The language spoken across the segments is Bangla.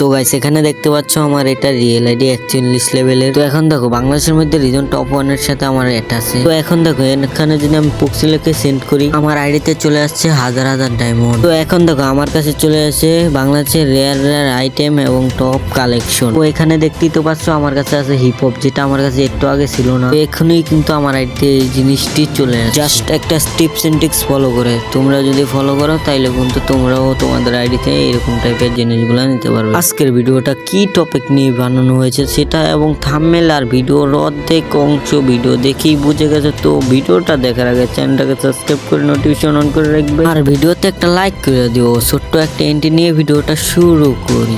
তো গাইস এখানে দেখতে পাচ্ছ আমার এটা রিয়েল আইডি একচল্লিশ লেভেলের তো এখন দেখো, বাংলাদেশের মধ্যে রিজন টপ ওয়ানের সাথে আমার এটা আছে। তো এখন দেখো, এখানে যদি আমি পুক্সিলেকে সেন্ড করি, আমার আইডিতে চলে আসছে হাজার হাজার ডায়মন্ড তো এখন দেখো, আমার কাছে চলে আসে বাংলাদেশের রেয়ার রেয়ার আইটেম এবং টপ কালেকশন তো এখানে দেখতেই তো পাচ্ছ, আমার কাছে আছে হিপ হপ যেটা আমার কাছে একটু আগে ছিল না। এখনই কিন্তু আমার আইডিতে এই জিনিসটি চলে আসে জাস্ট একটা টিপস এন্ড টিক্স ফলো করে। তোমরা যদি ফলো করো, তাইলে কিন্তু তোমরাও তোমাদের আইডিতে এরকম টাইপের জিনিসগুলো নিতে পারবে। আজকের ভিডিওটা কি টপিক নিয়ে বানানো হয়েছে সেটা এবং থামমেল আর ভিডিওর অর্ধেক অংশ ভিডিও দেখেই বুঝে গেছে তো ভিডিওটা দেখার আগে চ্যানেলটাকে সাবস্ক্রাইব করে নোটিফিকেশন অন করে রাখবে। আর ভিডিওতে একটা লাইক করে দিও। ছোট্ট একটা এন্ট্রি নিয়ে ভিডিওটা শুরু করি।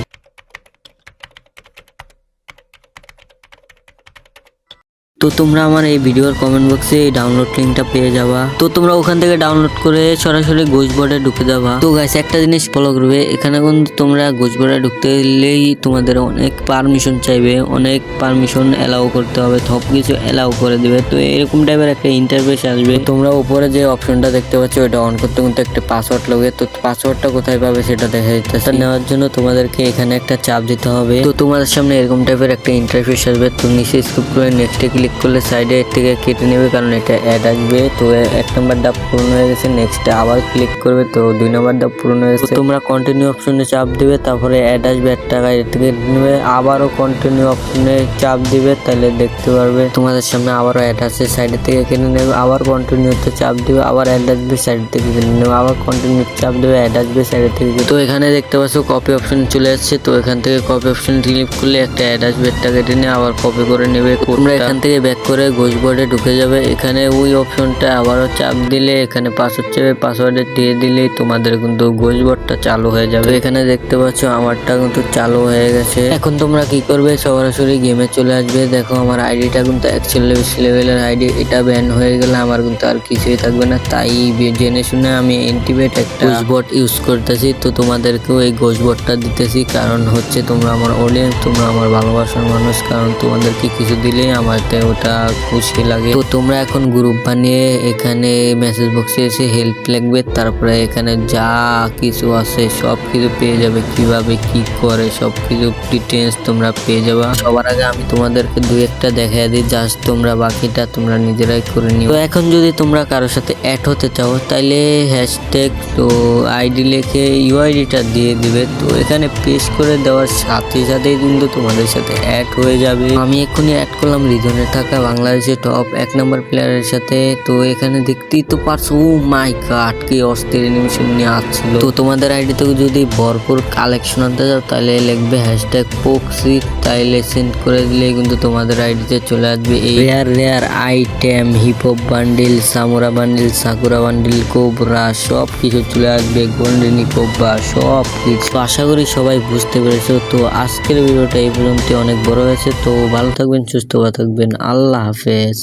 তোমরা আমার এই ভিডিওর কমেন্ট বক্সে এই ডাউনলোড লিঙ্কটা পেয়ে যাবা। তো তোমরা ওখান থেকে ডাউনলোড করে সরাসরি গোজবোর্ডে ঢুকে যাবা। তো গাইস একটা জিনিস ফলো করবে, এখানে কিন্তু তোমরা গোজবোর্ডে ঢুকতে গেলেই তোমাদের অনেক পারমিশন চাইবে, অনেক পারমিশন এলাও করতে হবে সব কিছু এলাও করে দিবে। তো এরকম টাইপের একটা ইন্টারফেস আসবে। তোমরা উপরে যে অপশনটা দেখতে পাচ্ছ ওটা অন করতে কিন্তু একটা পাসওয়ার্ড লাগে। তো পাসওয়ার্ডটা কোথায় পাবে সেটা দেখা যাচ্ছে নেওয়ার জন্য তোমাদেরকে এখানে একটা চাপ দিতে হবে। তো তোমাদের সামনে এরকম টাইপের একটা ইন্টারফেস আসবে। তো নিচে স্কুপ করে নেক্সটে ক্লিক করলে সাইডে থেকে কেটে নেবে, কারণ এটা অ্যাড আসবে। তো এক নম্বর ডাব পূরণ হয়ে গেছে নেক্সটে আবার ক্লিক করবে, তো দুই নম্বর ডাব পূরণ হয়ে গেছে। তোমরা কন্টিনিউ অপশনে চাপ দিবে, তারপরে অ্যাড আসবে এক টাকা কেটে নেবে। আবারও কন্টিনিউ অপশনে চাপ দিবে, তাহলে দেখতে পারবে। তোমাদের সামনে আবারও অ্যাড আছে সাইডের থেকে কেটে নেবে, আবার কন্টিনিউতে চাপ দিবে, আবার অ্যাড আসবে সাইড থেকে কেটে নেবে, আবার কন্টিনিউ চাপ দেবে অ্যাড আসবে সাইডের থেকে তো এখানে দেখতে পাচ্ছ কপি অপশন চলে আসছে তো এখান থেকে কপি অপশন ক্লিক করলে একটা অ্যাড আসবে, একটা কেটে নিয়ে আবার কপি করে নেবে। তোমরা এখান থেকে ব্যাক করে গোজবোর্ডে ঢুকে যাবে। এখানে ওই অপশনটা আবারও চাপ দিলে, এখানে পাসওয়ার্ড চাইবে পাসওয়ার্ডে দিয়ে দিলেই তোমাদের কিন্তু গোজবোর্ডটা চালু হয়ে যাবে। এখানে দেখতে পাচ্ছ আমারটা কিন্তু চালু হয়ে গেছে। এখন তোমরা কি করবে? সরাসরি গেমে চলে আসবে। দেখো আমার আইডিটা কিন্তু একচল্লিশ লেভেলের আইডি এটা ব্যান হয়ে গেলে আমার কিন্তু আর কিছুই থাকবে না। তাই জেনে শুনে আমি এন্টিমেট একটা গোজবোর্ড ইউজ করতেছি। তো তোমাদেরকেও এই গোজবোর্ডটা দিতেছি। কারণ হচ্ছে তোমরা আমার অডিয়েন্স তোমরা আমার ভালোবাসার মানুষ। কারণ তোমাদেরকে কিছু দিলেই আমারতে ওটা খুশি লাগে। তো তোমরা এখন গ্রুপ বানিয়ে এখানে মেসেজ বক্সে এসে হেল্প লাগবে, তারপরে এখানে যা কিছু আছে সব কিছু পেয়ে যাবে। কীভাবে কি করে সব কিছু ডিটেলস তোমরা পেয়ে যাবে। সবার আগে আমি তোমাদেরকে দুই একটা দেখাই দিই জাস্ট তোমরা বাকিটা তোমরা নিজেরাই করে নিও। তো এখন যদি তোমরা কারোর সাথে অ্যাড হতে চাও, তাইলে হ্যাশট্যাগ তো আইডি লিখে ইউআইডিটা দিয়ে দিবে। তো এখানে পেস্ট করে দেওয়ার সাথে সাথেই কিন্তু তোমাদের সাথে অ্যাড হয়ে যাবে। আমি এক্ষুনি অ্যাড করলাম রিজনে থাকা বাংলাদেশের টপ এক নম্বর প্লেয়ারের সাথে। তো এখানে দেখতেই তো পারছ, ও মাই গাড কি অস্থির অ্যানিমেশন নিয়ে আসছিল তো তোমাদের আইডি আইডিতে যদি ভরপুর কালেকশন আনতে যাও তাহলে লিখবে হ্যাশট্যাগ পোক্সি তাইলে সেন্ড করে দিলে কিন্তু তোমাদের আইডিতে চলে আসবে এই rare rare item hip hop bundle samurai bundle Sakura bundle cobra সব কিছু চলে আসবে গোল্ডেনি কোবরা সব কিছু। আশা করি সবাই বুঝতে পেরেছ। তো আজকের ভিডিওটা এই পর্যন্ত অনেক বড় হয়েছে। তো ভালো থাকবেন, সুস্থ থাকবেন। আল্লাহ হাফেজ।